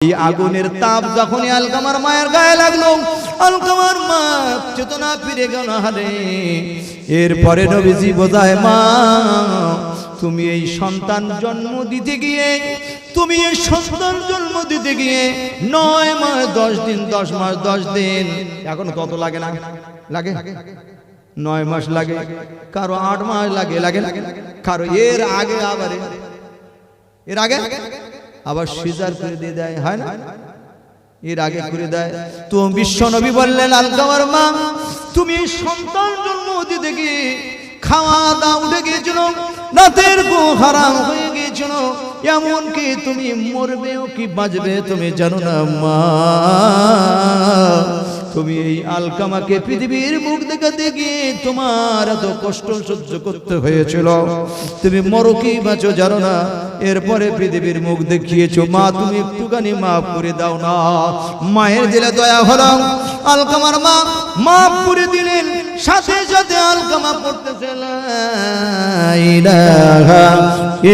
এই আগুনের তাপ যখনই আলকামার মায়ের গায়ে লাগল, আলকামার মা চেতনা ফিরে গেল হারে এরপরে নবীজি বোঝায়, মা, তুমি এই সন্তান জন্ম দিতে গিয়ে, তুমি এই সন্তান জন্ম দিতে গিয়ে নয় মাস, দশ দিন, দশ মাস, দশ দিন, এখন কত লাগে না? লাগে? নয় মাস লাগে, কারও আট মাস লাগে লাগে কারও এর আগে আবার এর আগে? আবার সিজার করে দিয়ে দেয়, হয় না? এর আগে করে দেয়। তো বিশ্ব নবী বললেন আলকামার মা, তুমি সন্তান জন্ম দিতে গিয়ে খাওয়া দাওয়া উঠে গিয়েছিল, রাতের গো হারাম হয়ে গিয়েছিল। এমনকি তুমি মরবেও কি বাঁচবে তুমি জানো না, মা? তুমি এই আলকামাকে পৃথিবীর মুখ দেখাতে গিয়ে তোমার এত কষ্ট সহ্য করতে হয়েছিল। তুমি মরো কি বাঁচো জানো না। এরপরে পৃথিবীর মুখ দেখিয়েছো। মা, তুমি একটুখানি মাফ করে দাও না। মায়ের দিলে দয়া হলো। আলকামার মা মাফ করে দিলেন। সাথে সাথে আলকামা পড়তেছে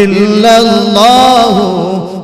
ইল্লাল্লাহু।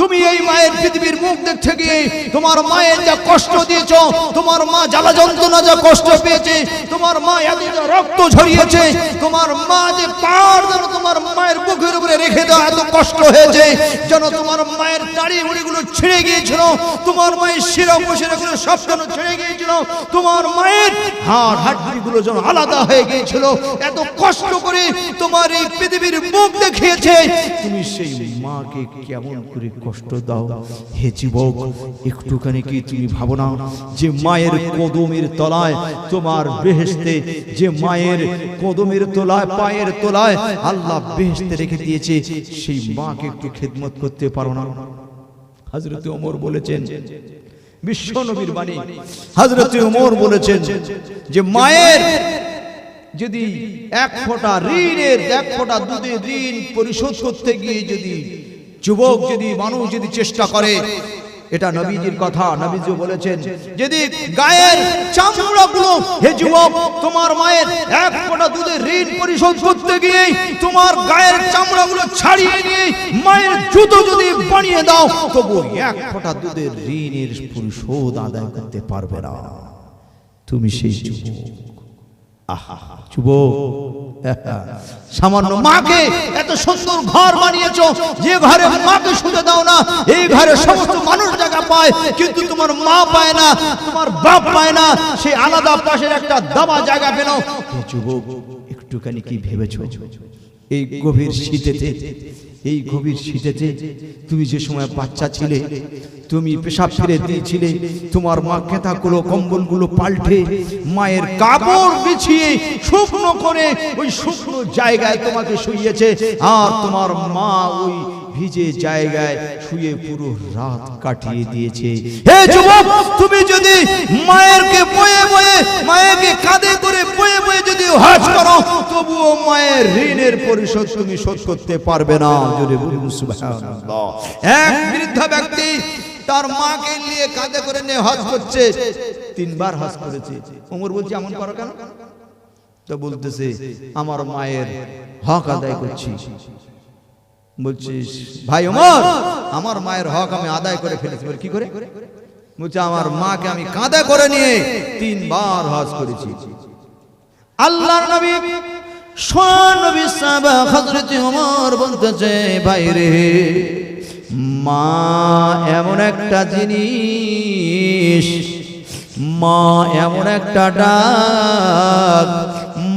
তুমি এই মায়ের পৃথিবীর মুখ দেখতে গিয়ে তোমার মায়ের যা কষ্ট দিয়েছ, তোমার মা জ্বালা যন্ত্রণা যা কষ্ট পেয়েছে, তোমার মা এত রক্ত ঝরিয়েছে, তোমার মা যে পার যেন তোমার মায়ের বুকের উপরে রেখে দেওয়া এত কষ্ট হয়েছে, যেন তোমার মায়ের দাড়ি মুড়িগুলো ছিঁড়ে গিয়েছিল, তোমার মায়ের শিরা উপশিরাগুলো সব যেন ছিঁড়ে গিয়েছিল, তোমার মায়ের হাড় হাড্ডিগুলো যেন আলাদা হয়ে গিয়েছিল। এত কষ্ট করে তোমার এই পৃথিবীর মুখ দেখিয়েছে, তুমি সেই মাকে কেমন করে কষ্ট দাও? হে যুবক, একটুখানি কি তুমি ভাবো না যে মায়ের কদমের তলায় তোমার বেহেস্তে যে মায়ের কদমের তলায়, পায়ের তলায় আল্লাহ বেহেস্তে রেখে দিয়েছে, সেই মাকে একটু খেদমত করতে পারো না? হজরত ওমর বলেছেন বিশ্ব নবীর বাণী, হজরত ওমর বলেছেন যে মায়ের যদি এক ফোঁটা ঋণের, এক ফোঁটা দুধের ঋণ পরিশোধ করতে গিয়ে যদি যুবক, যদি মানুষ যদি চেষ্টা করে, এটা নবীজির কথা, নবীজি বলেছেন, যদি গায়ের চামড়াগুলো, হে যুবক, তোমার মায়ের এক ফোঁটা দুধের ঋণ পরিশোধ করতে গিয়ে, তোমার গায়ের চামড়াগুলো ছাড়িয়ে নিয়ে, মায়ের জুতো যদি বানিয়ে দাও, তবু এক ফোঁটা দুধের ঋণের পরিশোধ আদায় করতে পারবে না। তুমি সেই যুবক। আহা যুবক সামান্য মাকে এত সুন্দর ঘর বানিয়েছো, যে ঘরে মাকে শুতে দাও না, এই ঘরে সমস্ত মানুষ জায়গা পায়, কিন্তু তোমার মা পায় না, তোমার বাপ পায় না সেই আলাদা পাশের একটা দাবা জায়গা পেল। যুবক, একটুখানি কি ভেবেছো? এই গভীর শীতেতে এই গভীর শীতেতে তুমি যে সময় বাচ্চা ছিলে, তুমি পেশাব ফিরে দিয়েছিলে, তোমার মা কেতাগুলো, কম্বলগুলো পাল্টে মায়ের কাপড় বিছিয়ে শুকনো করে ওই শুকনো জায়গায় তোমাকে শুইয়েছে, আর তোমার মা ওই ভিজে জায়গায় শুয়ে পুরো রাত কাটিয়ে দিয়েছে। হে যুবক তুমি যদি মায়েরকে বয়ে বয়ে মায়েরকে কাঁধে করে বয়ে বয়ে যদি হজ করো তবুও মায়ের ঋণের পরিশোধ তুমি শোধ করতে পারবে না। যদি বলুন সুবহানাল্লাহ। এক বৃদ্ধ ব্যক্তি তার মাকে নিয়ে কাঁধে করে নিয়ে হজ করছে। তিনবার হজ করেছে। ওমর বলছে এমন করো কেন? তো বলতেছে আমার মায়ের হক আদায় করছি। বলছিস ভাই ওমর আমার মায়ের হক আমি আদায় করে ফেলেছি। বলে কি করে? বলছে আমার মাকে আমি কাঁধে করে নিয়ে তিনবার হজ করেছি। আল্লাহর নবী সোয়ান নবী সাহাবা হযরত ওমর বলতেছে ভাই রে মা এমন একটা জিনিস মা এমন একটা ডাক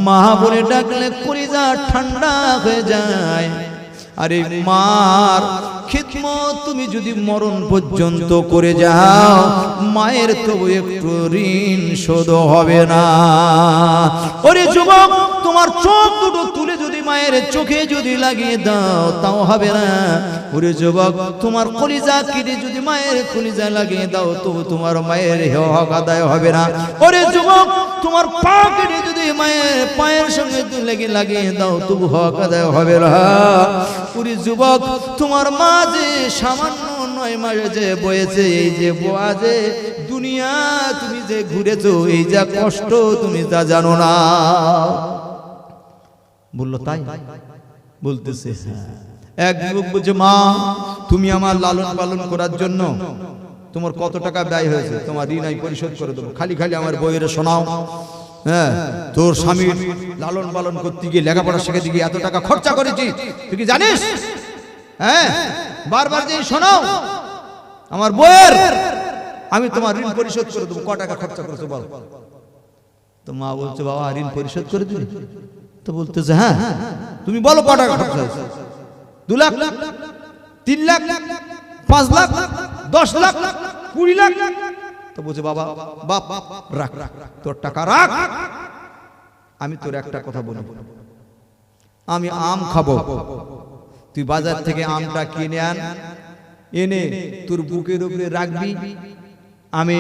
মা বলে ডাকলে কলিজা ঠান্ডা হয়ে যায়। আরে মার খিদমত তুমি যদি মরণ পর্যন্ত করে যাও মায়ের তবু একটু ঋণ শোধ হবে না। ওরে যুবক তোমার চোখ দুটো তুলে যদি মায়ের চোখে যদি লাগিয়ে দাও তাও হবে না। ওরে যুবক তোমার কলিজা কেটে যদি মায়ের কলিজা লাগিয়ে দাও তবু তোমার মায়ের হক আদায় হবে না। ওরে যুবক তোমার পা কেটে যদি মায়ের পায়ের সঙ্গে লেগে লাগিয়ে দাও তবু হক আদায় হবে না। ওরে যুবক, তোমার মা যে সামান্য নয় মাসে যে বয়েছে, এই যে বোয়া যে দুনিয়া, তুমি যে ঘুরেছো, এই যা কষ্ট, তুমি তা জানো না। বলল, তাই? বলতেছে হ্যাঁ। এক যুবক বলছে, মা, তুমি আমার লালন পালন করার জন্য তোমার কত টাকা ব্যয় হয়েছে? তোমার ঋণ আমি পরিশোধ করে দেবো। খালি খালি আমার বইয়ের শোনাও। হ্যাঁ তোর স্বামীর লালন পালন করতে গিয়ে লেখাপড়া শেখাতে গিয়ে এত টাকা খরচা করেছি, তুই কি জানিস? হ্যাঁ বারবার যে শোনাও আমার বইয়ের আমি তোমার ঋণ পরিশোধ করে দেবো, ক টাকা খরচা করেছ বল। তো মা বলছে, বাবা, ঋণ পরিশোধ করে দিবি? তো বলতেছে হ্যাঁ তুমি বলো ক টাকা খরচা হয়েছে। দু লাখ, তিন লাখ, পাঁচ লাখ, দশ লাখ, কুড়ি লাখ তো বলছে, বাবা, বাপ, রাখ রাখ তোর টাকা রাখ। আমি তোর একটা কথা বলি। আমি আম খাব। তুই বাজার থেকে আমটা কিনে আন। এনে তোর বুকের উপরে রাখবি। আমি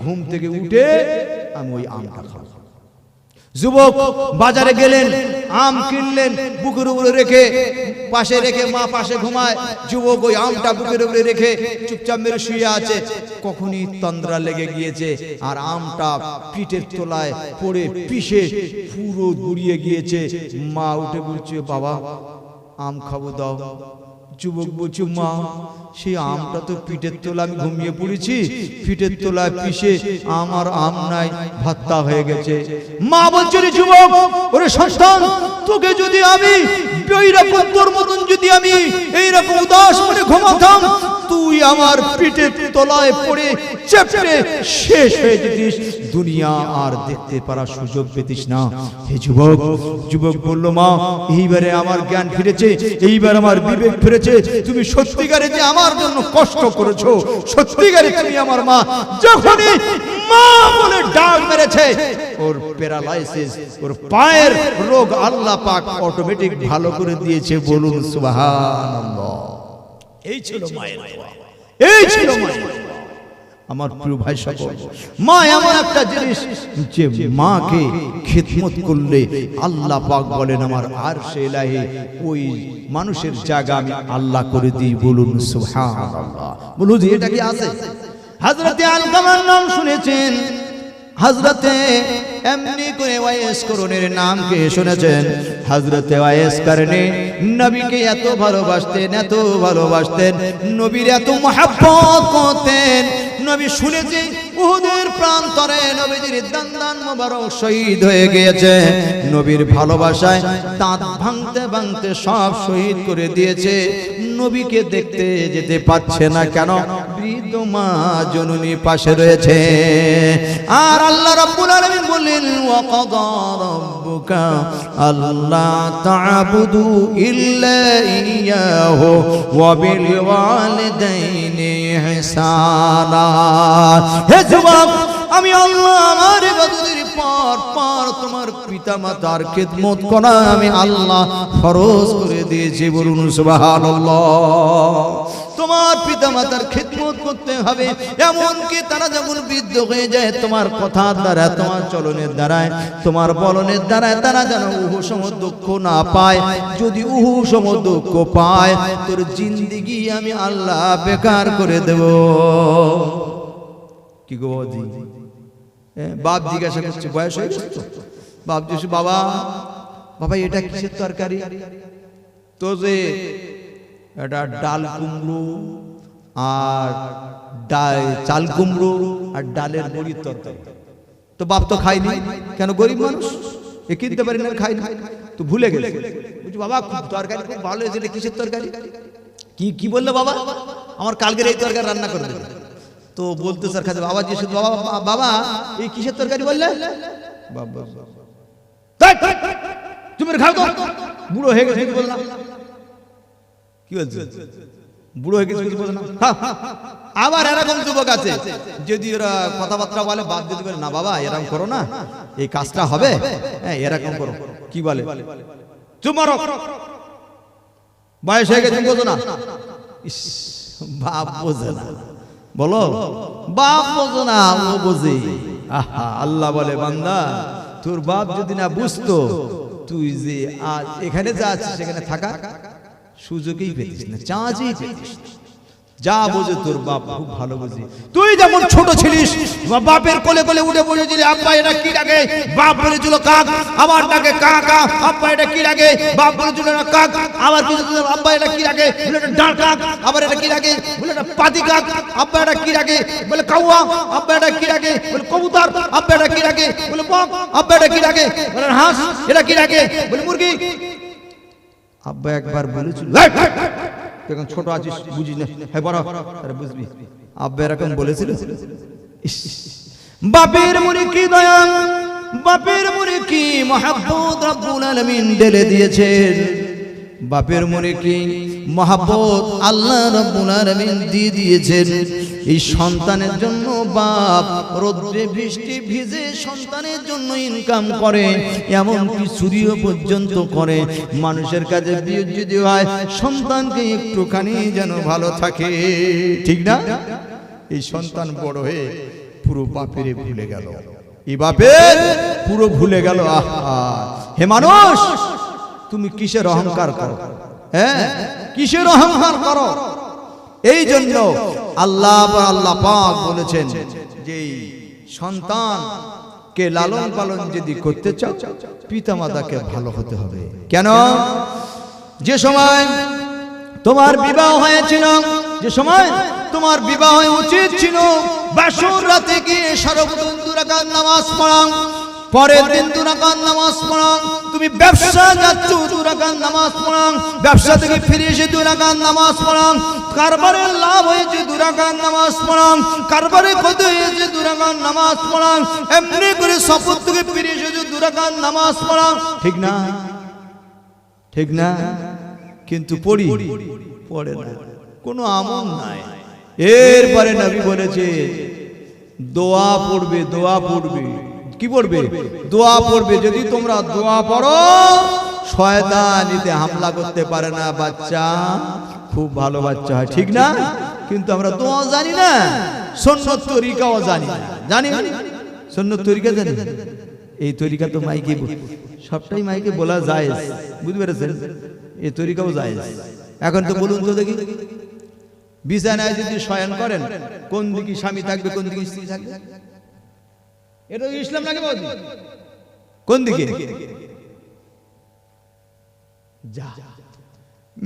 ঘুম থেকে উঠে আমি ওই আমটা খাব। যুবক, বাজারে গেলেন, আম কিনলেন, বুকের উপরে রেখে পাশে রেখে মা পাশে ঘুমায়, যুবক ওই আমটা বুকের উপরে রেখে চুপচাপ মেরে শুয়ে আছে। কখনই তন্দ্রা লেগে গিয়েছে আর আমটা পিঠের তোলায় পড়ে পিষে পুরো গুড়িয়ে গিয়েছে। মা উঠে বলছে, বাবা, আম খাব দাও। যুবক বলছে, মা, সেই আমটা তো পিঠের তোলা আমি ঘুমিয়ে পড়েছি। পিঠের তোলায় পিষে আমার আম নাই ভাত্তা হয়ে গেছে। মা বলছে যুবক, ওরে সন্তান, তোকে যদি আমি এইরকম তোর মতন যদি আমি এইরকম উদাস মনে ঘুমাতাম, তুই আমার পিঠের তলায় পড়ে চেপে শেষ হয়ে যেতিস। দুনিয়া আর দেখতে পারার সুযোগ পেতিস না হে যুবক যুবক বলল মা এইবারে আমার জ্ঞান ফিরেছে এইবার আমার বিবেক ফিরেছে তুমি সত্যিকারে যে আমার জন্য কষ্ট করেছ সত্যিকারে তুমি আমার মা যখনই মা বলে ডাক মেরেছে ওর প্যারালাইসিস ওর পায়ের রোগ আল্লাহ পাক অটোমেটিক ভালো করে দিয়েছে বলুন সুবহানাল্লাহ এই ছিল মায়ের দোয়া। এই ছিল মায়ের। আমার প্রিয় ভাই সকল। মা এমন একটা জিনিস যে মাকে খিদমত করলে আল্লাহ পাক বলেন আমার আর সে এলাহি ওই মানুষের জায়গা আমি আল্লাহ করে দিই বলুন সুবহানাল্লাহ। বলুন যে এটা কি আছে? হযরতে আলকামার নাম শুনেছেন। হজরতে এমনি করে ওয়াইস করণের নামকে শুনেছেন। হজরতে ওয়াইস করণে নবীকে এত ভালোবাসতেন এত ভালোবাসতেন নবীর এত মহাব্বত করতেন। নবী শুনেছে, উহুদের প্রান্তরে নবীজির দান্দান মোবারক শহীদ হয়ে গিয়েছে। নবীর ভালোবাসায় দাঁত ভাঙতে ভাঙতে সব শহীদ করে দিয়েছে। নবীকে দেখতে যেতে পাচ্ছে না কেন জননী পাশে রয়েছে। আর আল্লাহ আমি আল্লাহ আমার পর তোমার মাতার আমি আল্লাহ ফরজ করে দিয়েছি বলুন সুবহানাল্লাহ। তোমার পিতা মাতার খেদমত করতে হবে। এমনকি তারা যখন বৃদ্ধ হয়ে যায় তোমার কথার দ্বারা তোমার চলনের দ্বারায় তোমার বলনের দ্বারায় তারা যেন উহু সম দুঃখ না পায়। যদি উহু সম দুঃখ পায় তোর জিন্দিগি আমি আল্লাহ বেকার করে দেব। কি গো এ, বাপ জিজ্ঞাসা করছে বয়স হয়ে তো? বাপ জিজ্ঞেস বাবা বাবা এটা কিসের তরকারি? তো যে এটা ডাল কুমড়ো আর ডাল চাল কুমড়ো আর ডালের বড়ির তরকারি। তো বাপ তো খায়নি। কেন গরিব মানুষ? এ কিনতে পারি না খাই না। তো ভুলে গেছে। বলছি বাবা তরকারি খুব ভালো হয়েছে কিসের তরকারি? কি কি বললে বাবা? আমার কালকের এই তরকারি রান্না করে দেবে। তো বলতে স্যার কাছে বাবা যে করল, বাবা বাবা এই কিসের তরকারি বললে? বাবা তুমি খাও তো বুড়ো হয়ে গেছে বললাম? কি বুড়ো হয়ে গেছে কিছু না। আবার এরকম যুবক আছে। যদি ওরা কথাবার্তা বলে, বাদ দিতে পারে না বাবা, এরকম করো না। এই কাজটা হবে। হ্যাঁ এরকম করো। কি বলে? বয়স হয়ে গেছে, বোঝো না। বাপ বোঝে না। বলো, বাপ বোঝো না ও বোঝে। আল্লাহ বলে, বান্দা, তোর বাপ যদি না বুঝতো, তুই যে আজ এখানে যা আছিস, সেখানে থাকা। সুযোগই পেতিস না চাঁচই পেতিস যা বোঝে তোর বাপ খুব ভালো বোঝে। তুই যখন ছোট ছিলিস বাপের কোলে কোলে উঠে বসেছিলি আব্বা এটা কি ডাকে বাপ বলেছিল কাক আবার ডাকে কাকা আব্বা এটা কি ডাকে বাপ বলেছিল না কাক আবার কিছু আব্বা এটা কি ডাকে বলে এটা ডাঁড় কাক আবার এটা কি ডাকে বলে এটা পাতি কাক আব্বা এটা কি ডাকে বলে কাউয়া আব্বা এটা কি ডাকে বলে কবুতর আব্বা এটা কি ডাকে বলে বক আব্বা এটা কি ডাকে বলে হাঁস এটা কি ডাকে বলে মুরগি আব্বা একবার বলেছিল "এই, এই, এই, তুই এখন ছোট আছিস বুঝিস না। হ্যাঁ বড় আরে বুঝবি। আব্বা এরকম বলেছিল বাপের মনে কি দয়া বাপের মনে কি মহাব্বত রব্বুল আলামিন ঢেলে দিয়েছেন। বাপের মনে কি মহাব্বত আল্লাহ দিয়ে দিয়েছেন? এই সন্তানের জন্য বাপ রোদ্রে বৃষ্টি ভিজে সন্তানের জন্য ইনকাম করে, এমনকি চুরিও পর্যন্ত করে। মানুষের কাছে যদি হয়, সন্তানকে একটুখানি যেন ভালো থাকে। ঠিক না? এই সন্তান বড় হয়ে পুরো বাপের ভুলে গেল। এই বাপের পুরো ভুলে গেল। আহা! হে মানুষ! তুমি কিসের অহংকার করো? হ্যাঁ? কিসের অহংকার করো? এই জন্য আল্লাহ আল্লাহ পাক বলেছেন যে সন্তান কে লালন পালন যদি করতে চাও পিতা মাতাকে ভালো হতে হবে। কেন? যে সময় তোমার বিবাহ হয়েছিল যে সময় তোমার বিবাহ উচিত ছিল বাসর রাতে গিয়ে সর্বদিন দুরাকাত নামাজ পড়াও। পরের দিন দুরাকাত নামাজ পড়াও। তুমি ব্যবসা যাচ্ছ, দুরাকাত নামাজ পড়াও। ব্যবসা থেকে ফিরে এসে দুরাকাত নামাজ পড়াও। কারবারে লাভ হয়েছে, দুরাকাত নামাজ পড়াও। কারবারে ক্ষতি হয়েছে, দুরাকাত নামাজ পড়াও। এমনি করে শপথ থেকে ফিরে এসেছে দুরাকাত নামাজ পড়াও। ঠিক না? ঠিক না? কিন্তু পড়ি। পড়ে না। কোনো আমল নাই। এরপরে নবী বলেছে, দোয়া পড়বে দোয়া পড়বে। কি পড়বে? দোয়া পড়বে। যদি তোমরা দোয়া পড়ো, শয়তানিতে হামলা করতে পারে না বাচ্চা। খুব ভালো বাচ্চা হয়, ঠিক না? কিন্তু আমরা দোয়া জানি না, সন্ন্যত তরিকাও জানি জানি? সন্ন্যত তরিকা জানি? এই তরিকা তো মাইকে সবটাই মাইকে বলা যায় বুঝতে পেরেছেন? এই তরিকাও যায় এখন তো বলুন তো দেখি। বিছানায় যদি শয়ন করেন, কোন দিকে স্বামী থাকবে, কোন দিকে স্ত্রী থাকবে? এটা ইসলাম নাকি বৌদি? কোন দিকে? যা।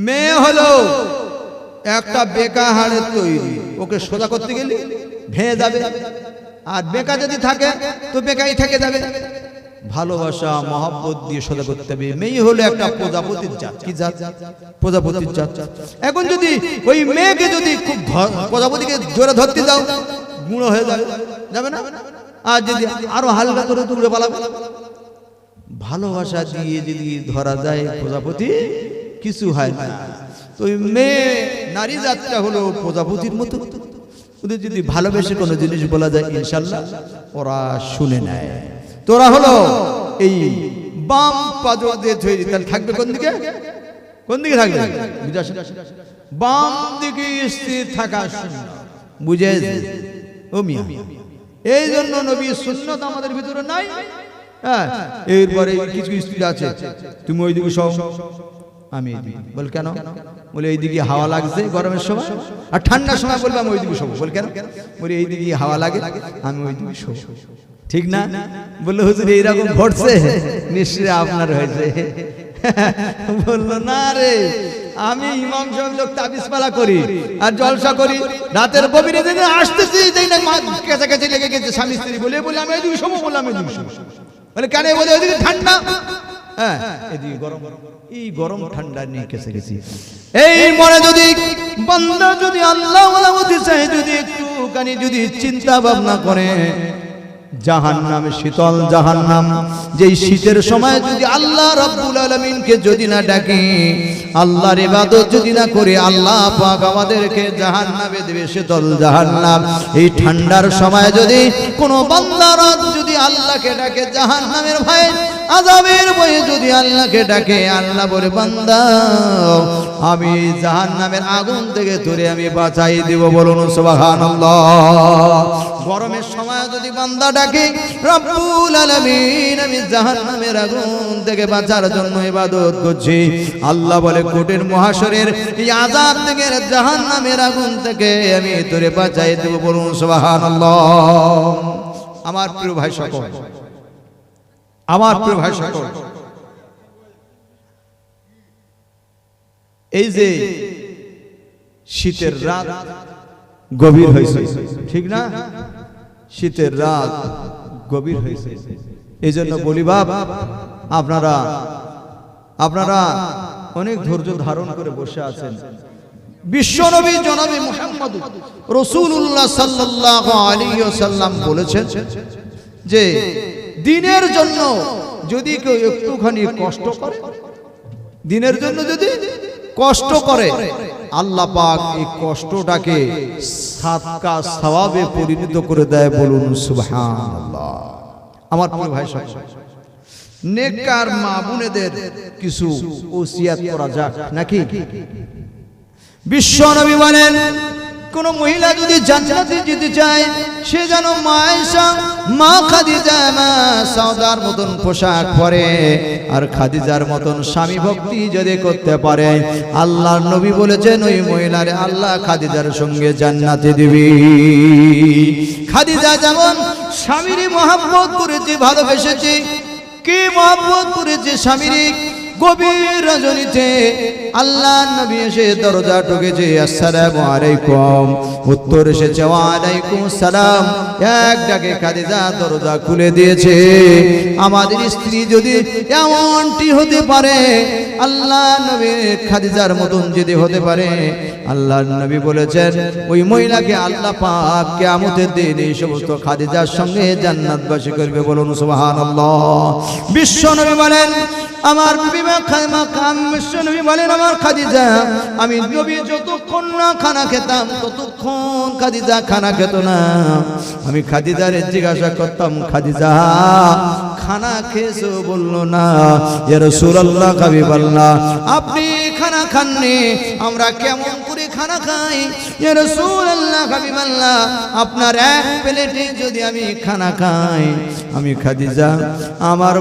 মেয়ে হলো একটা বেকা হাড়ের তৈরি। ওকে সোজা করতে গেলে ভেঙে যাবে। আর বেকা যদি থাকে তো বেকাই থেকে যাবে। ভালোবাসা মহব্বত দিয়ে সোজা করতে হবে। মেয়ে হলো একটা প্রজাপতির জাত। কি জাত? প্রজাপতির জাত। এখন যদি ওই মেয়েকে যদি খুব প্রজাপতিকে জোরে ধরতে দাও গুঁড়ো হয়ে যাবে। যাবে না? আর যদি আরও হালকা করে তুলে পালাবে। ভালোবাসা দিয়ে যদি ধরা যায় প্রজাপতি, কিছু হয় না। তো মেয়ে নারী যাত্রা হলো প্রজাপতির মতো। ওদের যদি ভালোবেসে কোনো জিনিস বলা যায়, ইনশাল্লাহ ওরা শুনে নেয়। তোরা হলো এই বাম পাজর দিয়ে তাহলে থাকবে কোন দিকে? কোন দিকে থাকবে? বাম দিকে স্থির থাকা বুঝে ও মিয়া। এই জন্য নবী সুন্নত আমাদের ভিতরে নাই। হ্যাঁ এরপরে কিছু স্ত্রী আছে। তুমি ওই দিকে সব আমি বল কেন? বলে এইদিকে হাওয়া লাগছে গরমের সময়। আর ঠান্ডার সময় বলবে আমি ওইদিকে শোবো। বল কেন? বলে এইদিকে হাওয়া লাগে, আমি ওইদিকে শোবো। ঠিক না? বলল, হুজুর, এইরকম ঘটছে। নিশ্চয়ই আপনার হয়েছে। বলল, না রে। আমি ইমাম সাহেব লোক তাবিজ পালা করি আর জলসা করি। রাতের গভীরে দিনে আসতেছি যেই না কাছাকাছি লেগে গেছে, স্বামী স্ত্রী বলে বলে, আমি ওইদিকে শোবো বললাম ওইদিকে শোবো। বলে, কেন বলে ওইদিকে ঠান্ডা? হ্যাঁ এদিকে গরম। এই গরম ঠান্ডা নিয়ে কেসে গেছি এই মনে যদি বান্দা যদি আল্লাহ হতে চায় যদি একটুখানি যদি চিন্তা ভাবনা করে জাহান্নাম, শীতল জাহান নাম যে শীতের সময় যদি আল্লাহ রাব্বুল আলমিনকে যদি না ডাকি, আল্লাহর ইবাদত যদি না করে, আল্লাহ পাক আমাদেরকে জাহান নামে দেবে, শীতল জাহান নাম এই ঠান্ডার সময় যদি কোনো বান্দারা যদি আল্লাহকে ডাকে জাহান নামের ভয়ে আজাবের বয়ে যদি আল্লাহকে ডাকে, আল্লাহ বলে, বান্দা, আমি জাহান নামের আগুন থেকে তোরে আমি বাঁচাই দিব। বলুন, সুবহানাল্লাহ। গরমের সময় যদি বান্দা ডাকে, রব্বুল আলামিন, আমি জাহান্নামের আগুন থেকে বাঁচার জন্য ইবাদত করছি। আল্লাহ বলে কোটের মহাশরের এই আযাব থেকে জাহান্নামের আগুন থেকে আমি তোরে বাঁচাই দেব। বলুন, সুবহানাল্লাহ। আমার প্রিয় ভাই সকল আমার প্রিয় ভাই সকল। এই যে শীতের রাত গভীর হয়েছে। ঠিক না? শীতের রাত গভীর হয়েছে। এই জন্য বলি বাপ আপনারা আপনারা অনেক ধৈর্য ধারণ করে বসে আছেন। বিশ্বনবী জনাবি মুহাম্মদ রসুল্লাহ সাল্লাল্লাহু আলাইহি ওয়াসাল্লাম বলেছেন যে দিনের জন্য যদি কেউ একটুখানি কষ্ট করে, দিনের জন্য যদি কষ্ট করে, আল্লাহ পাক এই কষ্টটাকে সাদকা সওয়াবে পরিণত করে দেয় বলুন সুবহানাল্লাহ। আমার প্রিয় ভাই সব, নেককার মা বোনেদের কিছু ওসিয়াত করা যাক, নাকি? বিশ্ব নবী বলেন কোন মহিলা যদি জান্নাতে যেতে চায়, সে যেন মা আয়েশা মা খাদিজা, মা সাউদার মতন পোশাক পরে। আর খাদিজার মতন স্বামী ভক্তি যদি করতে পারে, আল্লাহর নবী বলেছেন, ওই মহিলারে আল্লাহ খাদিজার সঙ্গে জান্নাতে দিবি। খাদিজা যেমন স্বামীর মহাব্বত করেছে, ভালোবেসেছে, কে মহাব্বত করেছে স্বামীর? গভীর রজনীতে আল্লাহ নবী এসে দরজা ঢুকেছে আসসালামু আলাইকুম। উত্তর এসেছে, ওয়ালাইকুম সালাম। এক ডাকে খাদিজা দরজা খুলে দিয়েছে, আমাদের স্ত্রী যদি এমনটি হতে পারে, আল্লাহ নবী খাদিজার মতন যদি হতে পারে? আল্লাহ নবী বলেছেন, ওই মহিলাকে আল্লাহ পাক কিয়ামতের দিন এই সমস্ত খাদিজার সঙ্গে জান্নাতবাসী করবে। বলুন, সুবহানাল্লাহ। বিশ্ব নবী বলেন, আমার খাইমা কাম বিশ্ব নবী বলেন আমার খাদিজা। আমি নবী যতক্ষণ না খানা খেতাম, ততক্ষণ খাদিজা খানা খেত না। আমি খাদিজারে জিজ্ঞাসা করতাম, খাদিজা খানা খেয়েছো? বলল, না। ইয়া রাসূলুল্লাহ হাবিবাল্লাহ আপনি খানা খাননি, আমরা কেমন করে খানা খাই? ইয়া রাসূলুল্লাহ হাবিবাল্লাহ আপনার এক প্লেটে যদি আমি খানা খাই, আমি আমার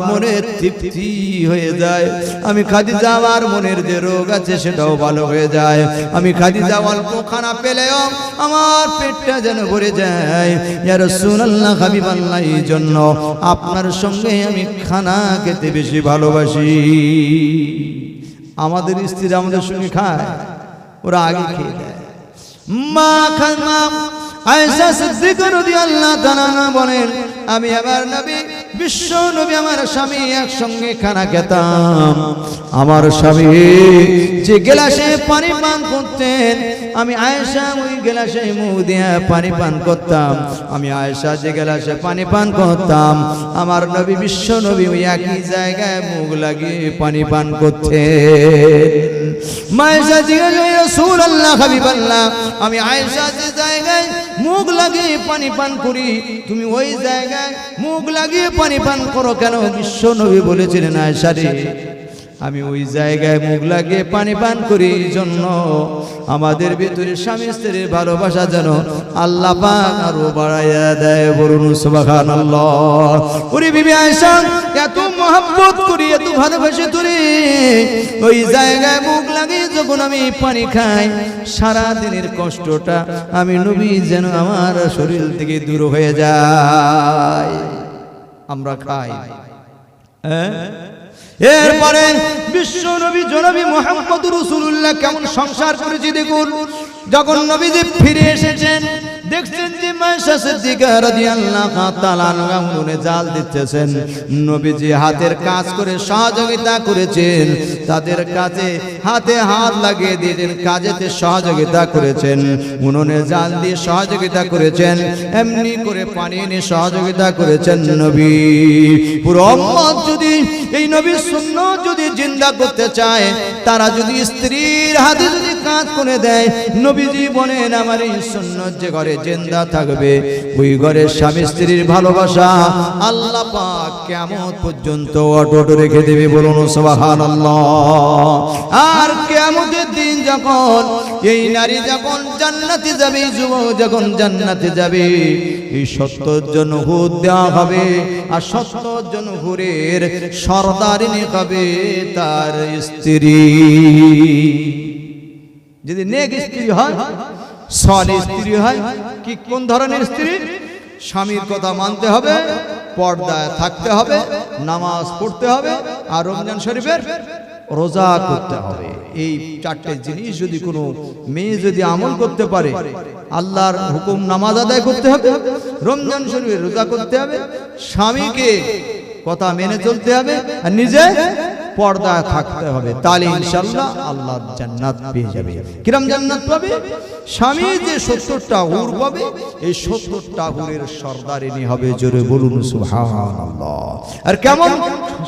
তৃপ্তি হয়ে যায়। আমি খাদিজা, আমার মনের যে রোগ আছে, সেটাও ভালো হয়ে যায়। আমি খাদিজা, অল্প খানা পেলেও আমার পেটটা যেন ভরে যায়। ইয়া রাসূলুল্লাহ হাবিবাল্লাহ এই জন্য আপনার সঙ্গে আমি খানা খেতে বেশি ভালোবাসি। আমাদের স্ত্রী আমাদের সঙ্গে খায়, ওরা আগে খেয়ে দেয় মা খান মা আয়েশা সিদ্দিকা রাদিয়াল্লাহু তাআলা বলেন আমি আমার নবী, বিশ্ব নবী, আমার স্বামী একসঙ্গে খানা খেতাম। আমার স্বামী যে গেলাসে পানি পান করতেন, আমি আয়েশা ওই গেলাসে মুখ দিয়ে পানি পান করতাম। আমি আয়েশা যে গেলাসে পানি পান করতাম, আমার নবী, বিশ্ব নবী ওই একই জায়গায় মুখ লাগিয়ে পানি পান করতেন। মায়েশা জিজ্ঞাসা রসুল আল্লাহ আমি আয়েশা যে জায়গায় মুখ লাগিয়ে পানি পান করি। তুমি ওই জায়গায় মুখ লাগিয়ে পানি পান করো কেন? বিশ্ব নবী বলেছিলেন আয়সারে আমি ওই জায়গায় মুখ লাগিয়ে পানি পান করি জন্য আমাদের ভিতরে স্বামী স্ত্রীর ভালোবাসা যেন আল্লাহ পাক আরও বাড়াইয়া দেয় ওরে বিবি আয়েশা, এত মহব্বত করি, এত ভালোবাসি তোরে। ওই জায়গায় মুখ লাগিয়ে যখন আমি পানি খাই সারা দিনের কষ্টটা আমি নবী যেন আমার শরীর থেকে দূর হয়ে যায়। আমরা খাই। হ্যাঁ? এরপরে বিশ্ব নবী, জনবী মোহাম্মদ রসুল্লাহ কেমন সংসার করেছে দেখুন। যখন নবীজি ফিরে এসেছেন, দেখছেন হাতের কাজ করে সহযোগিতা করেছেন। তাদের কাজে হাতে হাত লাগিয়ে দিয়েছেন কাজেতে সহযোগিতা করেছেন। উনুনে জাল দিয়ে সহযোগিতা করেছেন, এমনি করে পানি এনে সহযোগিতা করেছেন নবী। পুরো যদি এই নবীর সুন্নাত যদি জিন্দা করতে চায়, তারা যদি স্ত্রীর হাতে যদি কাজ করে দেয়। নবীজি বলেন, আমার এই সুন্নত যে ঘরে জেন্দা থাকবে, ওই ঘরের স্বামী স্ত্রীর ভালোবাসা আল্লাহ পাক কেমন পর্যন্ত অটট রেখে দেবে বলুন, সুবহানাল্লাহ। আর কেমতের দিন যখন এই নারী যখন জান্নাতে যাবে, যুবক যখন জান্নাতে যাবে, এই সত্তর জন হুদ দেওয়া হবে আর সত্তর জন হুরের সর্দারিনী হবে তার স্ত্রী। যদি নেক স্ত্রী হয় সল স্ত্রী হয়, কি কোন ধরনের স্ত্রী? স্বামীর কথা মানতে হবে, পর্দায় থাকতে হবে, নামাজ পড়তে হবে, আর রমজান শরীফের রোজা করতে হবে। এই চারটে জিনিস যদি কোনো মেয়ে যদি আমল করতে পারে, আল্লাহর হুকুম নামাজ আদায় করতে হবে, রমজান শরীফের রোজা করতে হবে, স্বামীকে কথা মেনে চলতে হবে, আর নিজে পর্দায় থাকতে হবে। তাহলে ইনশাল্লাহ আল্লাহ জান্নাত পেয়ে যাবে। কিরম জান্নাত পাবে? স্বামী যে সত্তরটা হুর পাবে, এই সত্তরটা হুরের সর্দারিনী হবে, জোরে বলুন সুবহানাল্লাহ। আর কেমন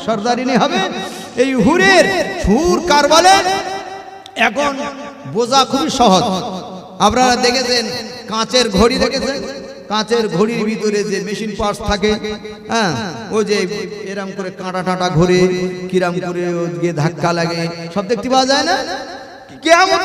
সর্দারিনী হবে? এই হুরের হুর কার বলে? এখন বোঝা খুবই সহজ। আপনারা দেখেছেন, কাঁচের ঘড়ি দেখেছেন? কাঁচের ঘড়ির ভিতরে যে মেশিন পার্টস থাকে হ্যাঁ ও যে এরম করে কাঁটা টাঁটা ঘুরে কিরাম করে গিয়ে ধাক্কা লাগে সব দেখতে পাওয়া যায় না? কেমন